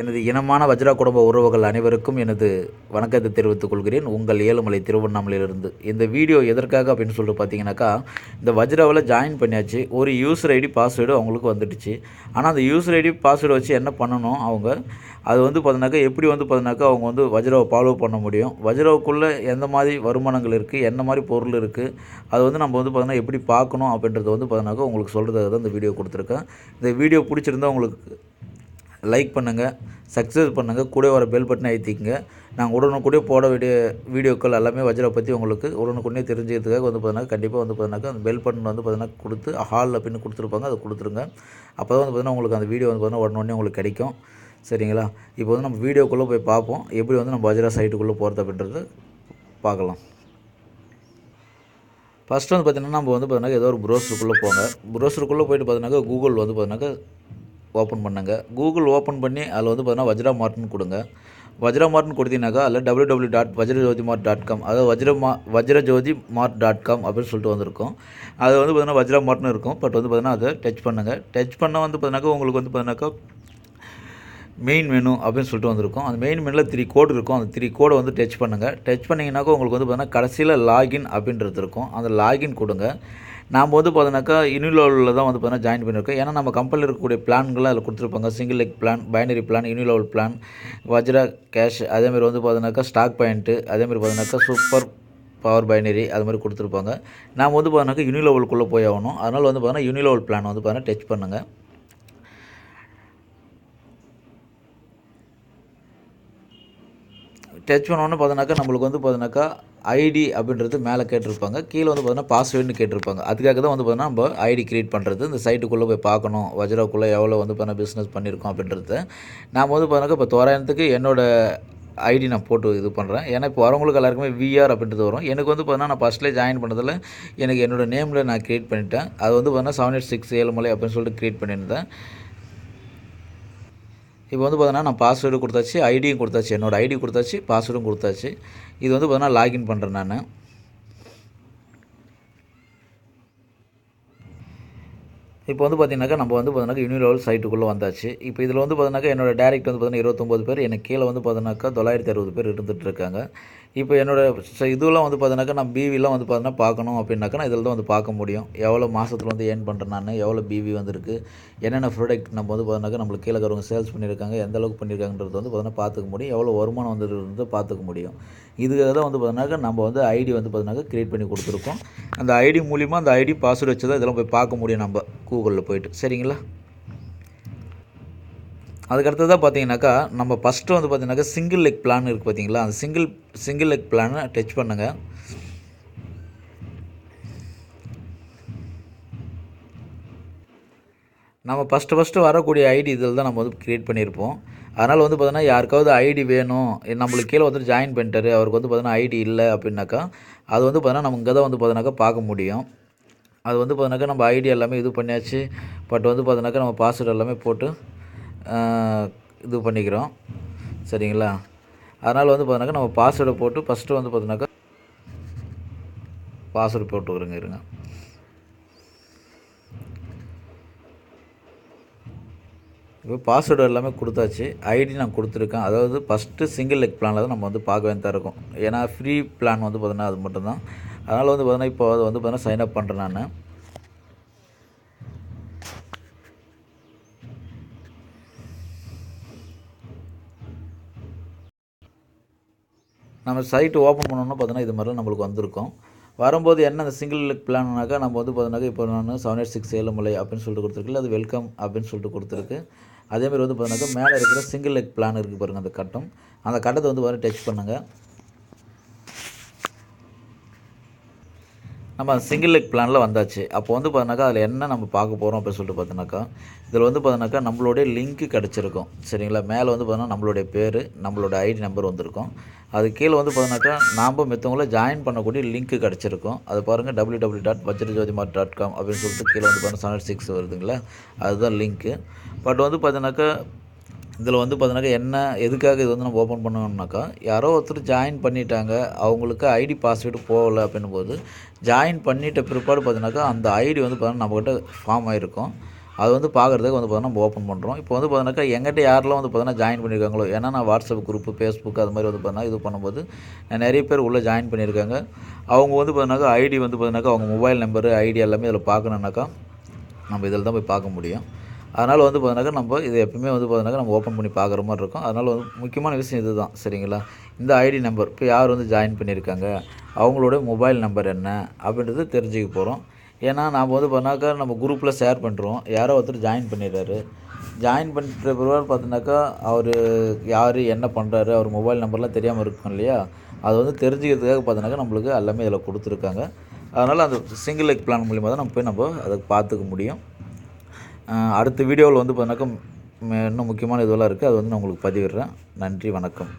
எனது இனமான வஜ்ரா குடும்ப உறவுகள் அனைவருக்கும் எனது வணக்கத்தை தெரிவித்துக் கொள்கிறேன். உங்கள் ஏழுமலை திருவண்ணாமலையிலிருந்து. இந்த வீடியோ எதற்காக அப்படின்னு சொல்லிட்டு பார்த்தீங்கன்னாக்கா இந்த வஜ்ராவில் ஜாயின் பண்ணியாச்சு. ஒரு யூசர் ஐடி பாஸ்வேர்டு அவங்களுக்கு வந்துடுச்சு. ஆனால் அந்த யூசர் ஐடி பாஸ்வேர்டு வச்சு என்ன பண்ணணும்? அவங்க அது வந்து பார்த்தீங்கன்னாக்கா எப்படி வந்து பார்த்தீங்கன்னாக்கா அவங்க வந்து வஜ்ராவை ஃபாலோ பண்ண முடியும்? வஜ்ராவுக்குள்ளே எந்த மாதிரி வருமானங்கள் இருக்குது என்ன மாதிரி பொருள் இருக்குது அது வந்து நம்ம வந்து பார்த்தீங்கன்னா எப்படி பார்க்கணும் அப்படின்றத வந்து பார்த்தீங்கன்னாக்கா உங்களுக்கு சொல்கிறதுக்காக தான் இந்த வீடியோ கொடுத்துருக்கேன். இந்த வீடியோ பிடிச்சிருந்தா உங்களுக்கு லைக் பண்ணுங்கள் சக்ஸஸ் பண்ணுங்கள் கூட வர பெல் பட்டனை அழுத்திக்கங்க. நாங்கள் உடனுக்குடைய போட வேண்டிய வீடியோக்கள் எல்லாமே வஜ்ரா பற்றி உங்களுக்கு உடனுக்குடனே தெரிஞ்சுக்கிறதுக்காக வந்து பார்த்தீங்கன்னா கண்டிப்பாக வந்து பார்த்தீங்கன்னா அந்த பெல் பட்டன் வந்து பார்த்தீங்கன்னா கொடுத்து ஹாலில் பின்னு கொடுத்துருப்பாங்க அதை கொடுத்துருங்க. அப்போ தான் வந்து பார்த்தீங்கன்னா உங்களுக்கு அந்த வீடியோ வந்து பார்த்தீங்கன்னா உடனே உங்களுக்கு கிடைக்கும். சரிங்களா? இப்போ வந்து நம்ம வீடியோக்குள்ளே போய் பார்ப்போம். எப்படி வந்து நம்ம வஜ்ரா சைட்டுக்குள்ளே போகிறது அப்படின்றது பார்க்கலாம். ஃபஸ்ட்டு வந்து பார்த்திங்கன்னா நம்ம வந்து பார்த்தீங்கன்னா ஏதோ ஒரு ப்ரோஸருக்குள்ளே போங்க. ப்ரோஸருக்குள்ளே போயிட்டு பார்த்தீங்கன்னா கூகுள் வந்து பார்த்தீங்கன்னா ஓப்பன் பண்ணுங்க. கூகுள் ஓப்பன் பண்ணி அதில் வந்து பார்த்தீங்கன்னா வஜ்ரா மார்ட்னு கொடுங்க. வஜ்ரா மார்ட்னு கொடுத்தீங்கன்னாக்கா அதில் W W dot Vajrajothi mart dot com அதாவது வஜ்ர மா வஜ்ரஜோதி மார்ட் டாட் காம் அப்படின்னு சொல்லிட்டு வந்திருக்கும். அது வந்து பார்த்தீங்கன்னா வஜ்ரா மார்ட்னு இருக்கும். பட் வந்து பார்த்தீங்கன்னா அதை டச் பண்ணுங்கள் டச் பண்ண வந்து பார்த்தீங்கன்னாக்கா உங்களுக்கு வந்து பார்த்தீங்கன்னாக்கா மெயின் மெனு அப்படின்னு சொல்லிட்டு வந்திருக்கும். அந்த மெயின் மெனுவில் த்ரீ கோடு இருக்கும். அந்த த்ரீ கோடை வந்து டச் பண்ணுங்கள் டச் பண்ணிங்கனாக்கா உங்களுக்கு வந்து பார்த்தீங்கன்னா கடைசியில் லாகின் அப்படின்றது இருக்கும். அந்த லாகின் கொடுங்க. நாம் வந்து பார்த்தோன்னாக்கா யூனிலெவலில் தான் வந்து பார்த்தீங்கன்னா ஜாயின் பண்ணியிருக்கோம் ஏன்னா நம்ம கம்பெனியில் இருக்கக்கூடிய பிளான்களை அதில் கொடுத்துருப்பாங்க. Single leg plan binary plan unilevel plan Vajra cash அதேமாதிரி வந்து பார்த்தோன்னாக்கா ஸ்டாக் பாயிண்ட்டு அதேமாதிரி பார்த்தோன்னாக்கா சூப்பர் பவர் பைனரி அது மாதிரி கொடுத்துருப்பாங்க. நாம் வந்து பார்த்தீங்கன்னாக்கா யூனிலெவலுக்குள்ளே போய் ஆகணும். அதனால் வந்து பார்த்தோன்னா யூனிலெவல் பிளான் வந்து பார்த்தீங்கன்னா டச் பண்ணுங்கள் டச் பண்ணோன்னு பார்த்தோன்னாக்கா நம்மளுக்கு வந்து பார்த்தோன்னாக்கா ஐடி அப்படின்றது மேலே கேட்டிருப்பாங்க. கீழே வந்து பார்த்தீங்கன்னா பாஸ்வேர்டுன்னு கேட்டிருப்பாங்க. அதுக்காக தான் வந்து பார்த்தீங்கன்னா நம்ம ஐடி கிரியேட் பண்ணுறது இந்த சைட்டுக்குள்ளே போய் பார்க்கணும் வஜ்ராக்குள்ளே எவ்வளோ வந்து பார்த்தீங்கன்னா பிஸ்னஸ் பண்ணியிருக்கோம் அப்படின்றத. நாம் வந்து பார்த்தீங்கன்னா இப்போ தோராயத்துக்கு என்னோடய ஐடி நான் போட்டு இது பண்ணுறேன் ஏன்னா இப்போ வரவங்களுக்கு எல்லாருக்குமே விஆர் அப்படின்றது வரும். எனக்கு வந்து பார்த்தீங்கன்னா நான் ஃபஸ்ட்லேயே ஜாயின் பண்ணதில் எனக்கு என்னோடய நேமில் நான் க்ரியேட் பண்ணிட்டேன். அது வந்து பார்த்தீங்கன்னா செவன் எயிட் சிக்ஸ் ஏழுமலை அப்படின்னு சொல்லிட்டு க்ரியேட் பண்ணியிருந்தேன். இப்போ வந்து பார்த்தீங்கன்னா நான் பாஸ்வேர்டு கொடுத்தாச்சு ஐடியும் கொடுத்தாச்சு. என்னோடய ஐடி கொடுத்தாச்சு பாஸ்வேர்டும் கொடுத்தாச்சு. இது வந்து பார்த்தோன்னா லாகின் பண்ணுறேன் நான். இப்போ வந்து பார்த்தீங்கன்னாக்கா நம்ம வந்து பார்த்தீங்கன்னா யூனிலெவல் சைட்டுக்குள்ளே வந்தாச்சு. இப்போ இதில் வந்து பார்த்தீங்கன்னா என்னோட டேரக்ட் வந்து பார்த்தீங்கன்னா இருபத்தொம்போது பேர் எனக்கு கீழே வந்து பார்த்தீங்கன்னாக்கா தொள்ளாயிரத்தி அறுபது பேர் இருந்துகிட்டு இருக்காங்க. இப்போ என்னோட ச- வந்து பார்த்தீங்கன்னாக்கா நான் பிவிலாம் வந்து பார்த்தீங்கன்னா பார்க்கணும் அப்படின்னாக்கா நான் இதில் தான் வந்து பார்க்க முடியும். எவ்வளோ மாதத்தில் வந்து ஏர்ன் பண்ணுறேன் நான் எவ்வளோ பிவி வந்திருக்கு என்னென்ன ப்ராடக்ட் நம்ம வந்து பார்த்தீங்கன்னாக்கா நம்மளுக்கு கீழே இருக்கிறவங்க சேல்ஸ் பண்ணியிருக்காங்க எந்த அளவுக்கு பண்ணியிருக்காங்கன்றது வந்து பார்த்தீங்கன்னா பார்த்துக்க முடியும். எவ்வளோ வருமானம் வந்துருந்து பார்த்துக்க முடியும். இதுக்காக தான் வந்து பார்த்தீங்கன்னாக்கா நம்ம வந்து ஐடி வந்து பார்த்தீங்கன்னாக்கா க்ரியேட் பண்ணி கொடுத்துருக்கோம். அந்த ஐடி மூலிமா அந்த ஐடி பாஸ்வேர்டு வச்சு தான் இதெல்லாம் போய் பார்க்க முடியும் நம்ம கூகுளில் போயிட்டு. சரிங்களா? அதுக்கடுத்ததாக பார்த்தீங்கன்னாக்கா நம்ம ஃபஸ்ட்டு வந்து பார்த்தீங்கன்னாக்கா சிங்கிள் லெக் பிளான் இருக்குது பார்த்தீங்களா? அந்த சிங்கிள் சிங்கிள் லெக் பிளானை டச் பண்ணுங்கள் நம்ம ஃபஸ்ட்டு ஃபஸ்ட்டு வரக்கூடிய ஐடி இதில் தான் நம்ம வந்து க்ரியேட் பண்ணியிருப்போம். அதனால் வந்து பார்த்தீங்கன்னா யாருக்காவது ஐடி வேணும். நம்மளுக்கு கீழே வந்து ஜாயின் பண்ணிட்டாரு. அவருக்கு வந்து பார்த்தீங்கன்னா ஐடி இல்லை அப்படின்னாக்கா அது வந்து பார்த்தீங்கன்னா நம்ம இங்கே தான் வந்து பார்த்தீங்கன்னாக்கா பார்க்க முடியும். அது வந்து பார்த்தீங்கன்னாக்கா நம்ம ஐடி எல்லாமே இது பண்ணியாச்சு. பட் வந்து பார்த்தீங்கன்னாக்கா நம்ம பாஸ்வேர்டு எல்லாமே போட்டு இது பண்ணிக்கிறோம். சரிங்களா? அதனால் வந்து பார்த்தீங்கன்னாக்கா நம்ம பாஸ்வேர்டை போட்டு ஃபஸ்ட்டு வந்து பார்த்தோன்னாக்கா பாஸ்வேர்டு போட்டுக்கிறோங்க இருங்க. இப்போ பாஸ்வேர்டு எல்லாமே கொடுத்தாச்சு. ஐடி நான் கொடுத்துருக்கேன். அதாவது ஃபஸ்ட்டு சிங்கிள் லெக் பிளானில் தான் நம்ம வந்து பார்க்க வேண்டியதாக இருக்கும். ஏன்னா ஃப்ரீ பிளான் வந்து பார்த்தோன்னா அது மட்டும்தான். அதனால் வந்து பார்த்தோன்னா இப்போ அதை வந்து பார்த்தோன்னா சைன் அப் பண்ணுறேன் நான். நம்ம சைட்டு ஓப்பன் பண்ணோன்னா பார்த்தோன்னா இது மாதிரிலாம் நம்மளுக்கு வந்திருக்கும். வரும்போது என்ன அந்த சிங்கிள் லெக் பிளான்னாக்கா நம்ம வந்து பார்த்தோன்னாக்கா இப்போ நான் செவன் எயிட் சிக்ஸ் ஏழுமலை அப்படின்னு சொல்லிட்டு கொடுத்துருக்குல்ல அது வெல்கம் அப்படின்னு சொல்லிட்டு கொடுத்துருக்கு. அதேமாதிரி வந்து பார்த்தோன்னாக்கா மேலே இருக்கிற சிங்கிள் லெக் பிளான் இருக்குது பாருங்கள் அந்த கட்டம். அந்த கட்டத்தை வந்து பாருங்கள் டச் பண்ணுங்கள் நம்ம சிங்கிள் லெக் பிளானில் வந்தாச்சு. அப்போ வந்து பார்த்தோன்னாக்கா அதில் என்ன நம்ம பார்க்க போகிறோம் அப்படின்னு சொல்லிட்டு பார்த்தோன்னாக்கா இதில் வந்து பார்த்தோன்னாக்கா நம்மளுடைய லிங்க்கு கிடச்சிருக்கும். சரிங்களா? மேலே வந்து பார்த்தோன்னா நம்மளுடைய பேர் நம்மளோட ஐடி நம்பர் வந்திருக்கும். அது கீழே வந்து பார்த்தீங்கன்னாக்கா நாம் மித்தவங்கள ஜாயின் பண்ணக்கூடிய லிங்க்கு கிடச்சிருக்கும். அது பாருங்கள் W W dot Vajrajothi mart dot com அப்படின்னு சொல்லிட்டு கீழே வந்து பார்த்தீங்கன்னா செவன் சிக்ஸ் வருதுங்களா? அதுதான் லிங்க்கு பட் வந்து பார்த்தீங்கன்னாக்கா இதில் வந்து பார்த்தீங்கன்னாக்கா என்ன எதுக்காக இது வந்து நம்ம ஓப்பன் பண்ணோம்னாக்கா யாரோ ஒருத்தர் ஜாயின் பண்ணிட்டாங்க அவங்களுக்கு ஐடி பாஸ்வேர்டு போகலை அப்படின்னும் போது ஜாயின் பண்ணிட்ட பிற்பாடு பார்த்தீங்கன்னாக்கா அந்த ஐடி வந்து பார்த்தீங்கன்னா நம்மக்கிட்ட ஃபார்ம் ஆகிருக்கும் அது வந்து பார்க்குறதுக்கு வந்து பார்த்தீங்கன்னா நம்ம ஓப்பன் பண்ணுறோம் இப்போ வந்து பார்த்தீங்கன்னாக்கா எங்கிட்ட யாரெல்லாம் வந்து பார்த்தீங்கன்னா ஜாயின் பண்ணியிருக்காங்களோ ஏன்னா நான் வாட்ஸ்அப் குரூப்பு ஃபேஸ்புக் அது மாதிரி வந்து பார்த்தீங்கன்னா இது பண்ணும்போது நிறைய பேர் உள்ளே ஜாயின் பண்ணியிருக்காங்க. அவங்க வந்து பார்த்தீங்கன்னாக்கா ஐடி வந்து பார்த்தீங்கன்னாக்கா அவங்க மொபைல் நம்பரு ஐடி எல்லாமே இதில் பார்க்கணுன்னாக்கா நம்ம இதில் தான் போய் பார்க்க முடியும். அதனால் வந்து பார்த்தீங்கன்னாக்கா நம்ம இது எப்பவுமே வந்து பார்த்தீங்கன்னாக்கா நம்ம ஓப்பன் பண்ணி பார்க்குற மாதிரி இருக்கும். அதனால் வந்து முக்கியமான விஷயம் இது தான் சரிங்களா? இந்த ஐடி நம்பர் இப்போ யார் வந்து ஜாயின் பண்ணியிருக்காங்க? அவங்களோட மொபைல் நம்பர் என்ன? அப்படின்றது தெரிஞ்சுக்க போகிறோம் ஏன்னா நாம் வந்து பண்ணாக்கா நம்ம குரூப்பில் ஷேர் பண்ணுறோம் யாரோ ஒருத்தர் ஜாயின் பண்ணிடுறாரு. ஜாயின் பண்ணுற பிறகு பார்த்தீங்கன்னாக்கா அவர் யார் என்ன பண்ணுறாரு அவர் மொபைல் நம்பர்லாம் தெரியாமல் இருக்கும் இல்லையா? அது வந்து தெரிஞ்சுக்கிறதுக்காக பார்த்தீங்கன்னாக்கா நம்மளுக்கு எல்லாமே இதில் கொடுத்துருக்காங்க. அதனால் அந்த சிங்கிள் லைக் பிளான் மூலிமா தான் நம்ம போய் நம்ம அதை பார்த்துக்க முடியும். அடுத்த வீடியோவில் வந்து பார்த்தீங்கன்னாக்கா இன்னும் முக்கியமான இதுவெல்லாம் இருக்குது அது வந்து நான் உங்களுக்கு பதிவிடுறேன். நன்றி வணக்கம்.